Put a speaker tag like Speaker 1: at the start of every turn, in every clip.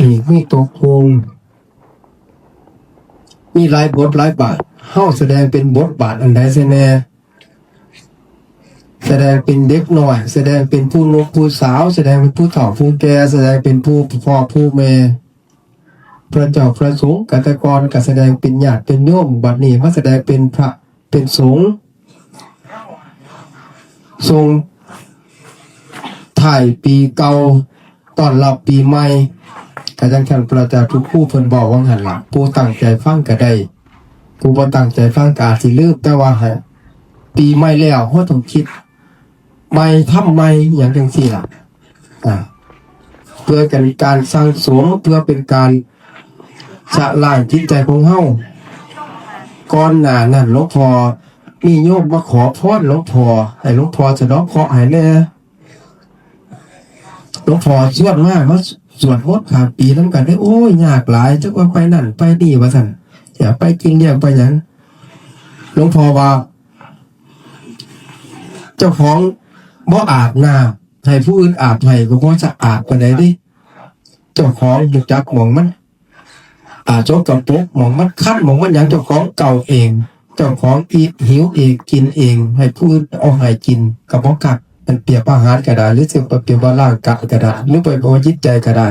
Speaker 1: อีกมีตัวโคงมีหลายบทหลายบาทเฮาแสดงเป็นบทบาทอันใดเสแน่แสดงเป็นเด็กหน่อย แสดงเป็นผู้หนุ่มผู้สาว แสดงเป็นผู้เฒ่าผู้แก่แสดงเป็นผู้พ่อผู้แม่พระเจ้าพระสงฆ์กัตกรก็แสดงเป็นญาติเป็นโยมบัดนี้มาแสดงเป็นพระเป็นสงฆ์ทรงถ่ายปีเก่าตอนรับปีใหม่ กจังคันประจาทุกผู้เพิ่นบอกว่าหันหลังผู้ตั้งใจฟังก็ได้ผู้บ่ตั้งใจฟังก็อาจสิลืมแต่ว่าให้ปีใหม่แล้วเฮาต้องคิดใหม่ทำใหม่อย่างจังซี่ล่ะอ่าเพื่อกันการสร้างสมเพื่อเป็นการสะล้างจิตใจของเฮาก่อนหน้านั้นหลวงพ่อมีโยมมาขอพรหลวงพ่อให้หลวงพ่อจะน้องขอให้แน่หลวงพ่อสวดมากมา สวดโคตรขาดปีน้ำกันได้โอ้ยยากหลายจักว่าไปนั่นไปนี่ว่าสั่นอย่าไปกินเลี้ยงไปหยังหลวงพ่อว่า เจ้าของบ่อาบน้ำให้ผู้อื่นอาบให้ก็บ่จะอาบปานใดเดิเจ้าของรู้จักหมองมันอาจกกับปรกหมองมันคัดหมองมันหยังเจ้าของเก่าเอง เจ้าของอีหิวเองกินเอง ให้ผู้อื่นเอาให้กินกับบ่กัก มันเปรียบอาหารก็ได้หรือสิ่งเปรียบว่าร่างกายก็ได้หรือไปบอกว่าจิตใจก็ได้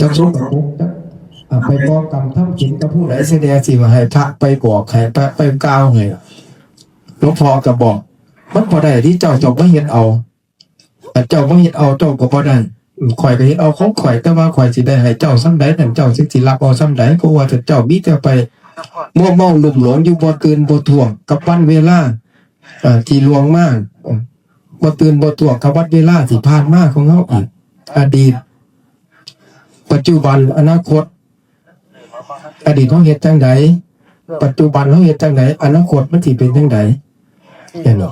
Speaker 1: จักสมกับปุ๊บจักอ่าไปบอกกรรมทำกินกับผู้ใดแสดงสิว่าให้พระไปบอกให้ไปไปกล่าวให้หลวงพ่อก็บอก มันพอได้ที่เจ้าจ้าบ่เฮ็ดเอาแต่เจ้าบ่เฮ็ดเอาเจ้าก็บ่ได้ข่อยก็เฮ็ดเอาของข่อยแต่ว่าข่อยสิได้ให้เจ้าซ้ำใดนั่นเจ้าสิสิรับเอาซ้ำใดก็ว่าแต่เจ้ามีแต่ไปมัวเมาหลุ่มหลงอยู่บ่เกินบ่ท่วงกับวันเวลาอ่าที่ลวงมาก บ่ตื่นบ่ตัวกับวัดเวลาที่ผ่านมาของเฮาอีกอดีต ปัจจุบันอนาคต อดีตเฮาเฮ็ดจังใดปัจจุบันเฮาเฮ็ดจังใดอนาคตมันสิเป็นจังใดเห็นบ่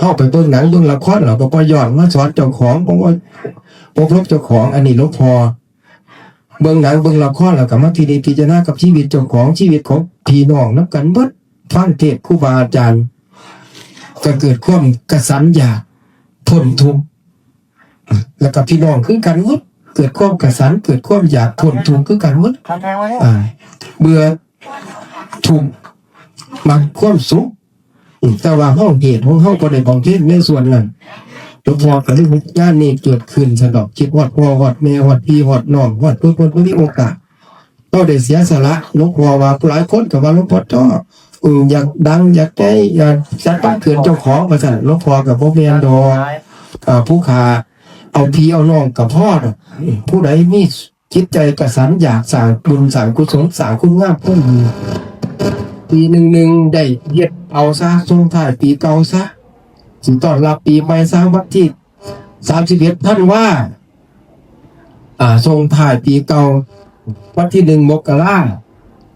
Speaker 1: เฮาไปเบิ่งหนังเบิ่งละครเราก็บ่ย้อนมาสอนเจ้าของบ่ว่าบ่พบเจ้าของอันนี้ลวงพ่อเบิ่งหนังเบิ่งละครแล้วก็มาพินิจพิจารณากับชีวิตเจ้าของชีวิตของพี่น้องนํกันเบิดฟังเทศครูบาอาจารย์ก็เกิดความกระสันอยาก พ้นทุกข์แล้วก็พี่น้องคือกันหมดเกิดความกระสันเกิดความอยากพ้นทุกข์คือกันหมด
Speaker 2: ทำแทงไว้เนี่ย
Speaker 1: อ่าเบื่อทุกข์มักความสุขอืมแต่ว่าเฮาเหตุของเฮาบ่ได้บองเทศในส่วนนั้นหลวงพ่อก็เลยมีงานนี้เกิดขึ้นสะดอกคิดฮอดพ่อฮอดแม่ฮอดพี่ฮอดน้องฮอดทุกคนบ่มีโอกาสเราได้เสียสละหลวงพ่อว่าหลายคนก็ว่าหลวงพ่อจ้อ อยากดังอยากได้อยากจัดบ้าเกินเจ้าของว่าซั่นหลวงพ่อก็บ่แม่นดอกอ่าผู้ขาเอาพีเอาน้องกับพ่อผู้ใดมีจิตใจกระสันอยากสร้างบุญสร้างกุศลสร้างคุณงามความดีปีหนึ่งหนึ่งได้เย็ดเอาซะส่งท้ายปีเก่าซะสิตอนรับปีใหม่ซะวันที่สามสิบเอ็ดท่านว่า อ่าส่งท้ายปีเก่า วันที่หนึ่งมกรา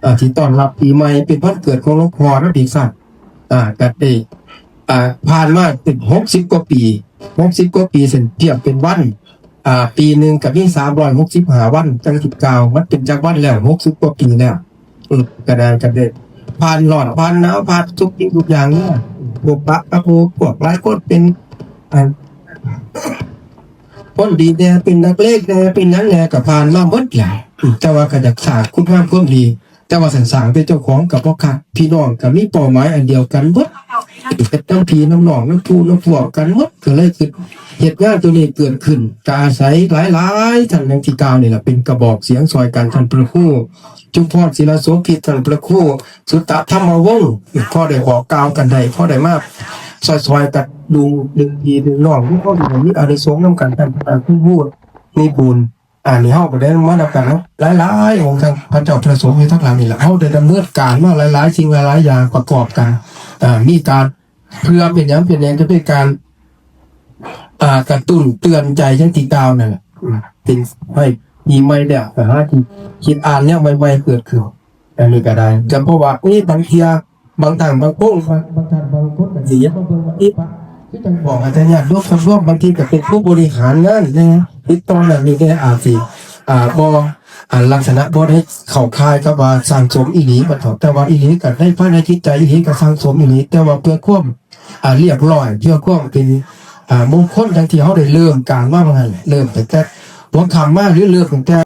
Speaker 1: อ่าที่ต้อนรับปีใหม่เป็นวันเกิดของหลวงพ่อนะปีสัตว์อ่ากัดได้อ่าผ่านมาถึงหกสิบกว่าปีหกสิบกว่าปีเสร็จเทียบเป็นวันอ่าปีหนึ่งกับนี่สามร้อยหกสิบห้าวันจังสิบเก้ามันเป็นจากวันแล้วหกสิบกว่าปีแล้วอืมกระดานกระเด็ดผ่านหลอดผ่านหนาวผ่านทุกสิ่งทุกอย่างเนี่ยพวกปะกระโพพวกหลายคนเป็นอ่าคนดีเนี่ยเป็นนักเลงเนี่ยเป็นนักแหน่กับผ่านมาหมดแหละอืมแต่ว่าก็อยากสร้างคุณงามความดี แต่ว่าสันสางเป็นเจ้าของกับพ่อค่ะพี่น้องกับมีเป้าหมายอันเดียวกันหมดเป็นน้ำพีน้ำหนองน้ำพูน้ำพวกกันหมดก็เลยคือเหตุงานตัวนี้เกิดขึ้นกอาศัยหลายๆท่านอย่างที่กาวนี่แหละเป็นกระบอกเสียงซอยการท่านพระคู่จุมพรศิลาโสภิท่านพระคู่ สุตตะธรรมวงศ์พ่อได้บอกกาวกันใดพ่อได้มากซอยๆกันดูดึงพีดึงน้องทุกคนมีอาริสงส์น้ำกันท่านพระคู่พูดมีบุญ อ่านี่เฮาก็ได้มานับกันแล้วหลายๆองค์ทางพระเจ้าพระสงฆ์ในทั้งหลายนี่แหละเฮาได้ดำเนินการมาหลายๆสิ่งหลายๆอย่างประกอบกันอ่ามีการเพื่อเป็นอย่างเป็นอย่างจะเป็นการอ่ากระตุ้นเตือนใจยังตีกาวนั่นแหละเป็นให้มีไม่เนี่ยแต่ถ้ารคิดอ่านเนี่ยไวๆเกิดขึ้นอันนี้ก็ได้จำเพราะว่านี่บางเทียบางทางบางโป้งบางบางท่านบางคนก็ดีบางคนว่าอี ปะที่จังบอกอาจารย์ญาติยกคำร่วมบางทีก็เป็นผู้บริหารงานนะติดต่อแบบนี้ก็อาจสิอ่าบออ่าลักษณะบอให้เข้าคายกับว่าสร้างสมอีหลีบัดเถาะแต่ว่าอีหลีก็ได้ภายในจิตใจอีหลีก็สร้างสมอีหลีแต่ว่าเพื่อความอ่าเรียบร้อยเพื่อความเป็นอ่ามงคลทั้งที่เขาได้เริ่มการว่ามันแหละเริ่มแต่แต่หัวคำมากหรือเริ่มแต่